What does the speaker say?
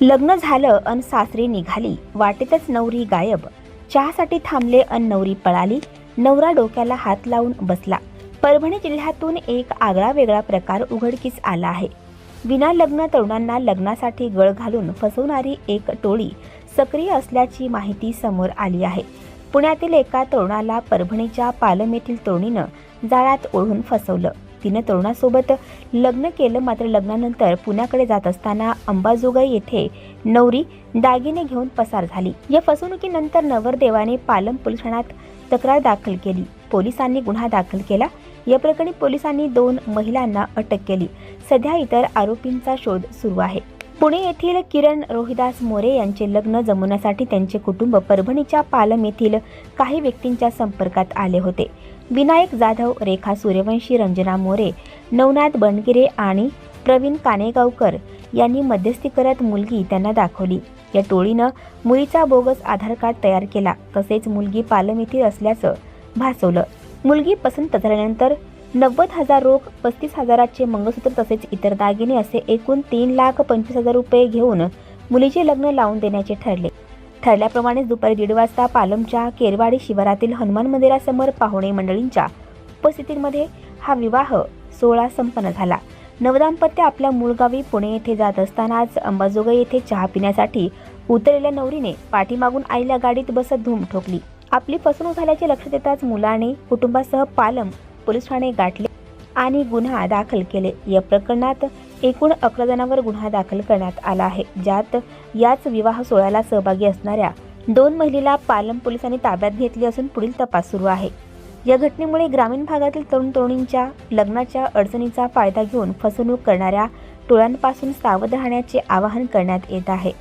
लग्न झालं अन सासरी निघाली. वाटेतच नवरी गायब. चहासाठी थांबले अन नवरी पळाली. नवरा डोक्याला हात लावून बसला. परभणी जिल्ह्यातून एक आगळा वेगळा प्रकार उघडकीस आला आहे. विना लग्न तरुणांना लग्नासाठी गळ घालून फसवणारी एक टोळी सक्रिय असल्याची माहिती समोर आली आहे. पुण्यातील एका तरुणाला परभणीच्या पालम येथील तरुणीनं जाळ्यात ओढून फसवलं. तिनं तरुणासोबत लग्न केलं. मात्र लग्नानंतर पुण्याकडे जात असताना अंबाजोगाई येथे नवरी दागिने घेऊन पसार झाली. या फसवणुकीनंतर नवरदेवाने पालम पोलीस ठाण्यात तक्रार दाखल केली. पोलिसांनी गुन्हा दाखल केला. या प्रकरणी पोलिसांनी दोन महिलांना अटक केली. सध्या इतर आरोपींचा शोध सुरू आहे. पुणे येथील किरण रोहिदास मोरे यांचे लग्न जमवण्यासाठी त्यांचे कुटुंब परभणीच्या पालम येथील काही व्यक्तींच्या संपर्कात आले होते. विनायक जाधव रेखा सूर्यवंशी रंजना मोरे नवनाथ बनगिरे आणि प्रवीण कानेगावकर यांनी मध्यस्थी करत मुलगी त्यांना दाखवली. या टोळीनं मुलीचा बोगस आधार कार्ड तयार केला. तसेच मुलगी पालम येथील असल्याचं भासवलं. मुलगी पसंत झाल्यानंतर नव्वद हजार रोख पस्तीस हजाराचे मंगळसूत्र तसेच इतर दागिने असे एकूण तीन लाख पंचवीस हजार रुपये घेऊन मुलीचे लग्न लावून देण्याचे ठरले. ठरल्याप्रमाणेच दुपारी दीड वाजता पालमच्या केरवाडी शिवारातील हनुमान मंदिरासमोर पाहुणे मंडळींच्या उपस्थितीमध्ये हा विवाह सोहळा संपन्न झाला. नवदाम्पत्य आपल्या मूळ गावी पुणे येथे जात असतानाच अंबाजोगाई येथे चहा पिण्यासाठी उतरलेल्या नवरीने पाठीमागून आईला गाडीत बसत धूम ठोकली. आपली फसवणूक झाल्याचे लक्षात येताच मुलाने कुटुंबासह पालम पोलीस ठाणे गाठले आणि गुन्हा दाखल केले. या प्रकरणात एकूण अकरा जणांवर गुन्हा दाखल करण्यात आला आहे. ज्यात याच विवाह सोहळ्याला सहभागी असणाऱ्या दोन महिलेला पालम पोलिसांनी ताब्यात घेतली असून पुढील तपास सुरू आहे. या घटनेमुळे ग्रामीण भागातील तरुण तरुणींच्या लग्नाच्या अडचणीचा फायदा घेऊन फसवणूक करणाऱ्या टोळ्यांपासून सावध राहण्याचे आवाहन करण्यात येत आहे.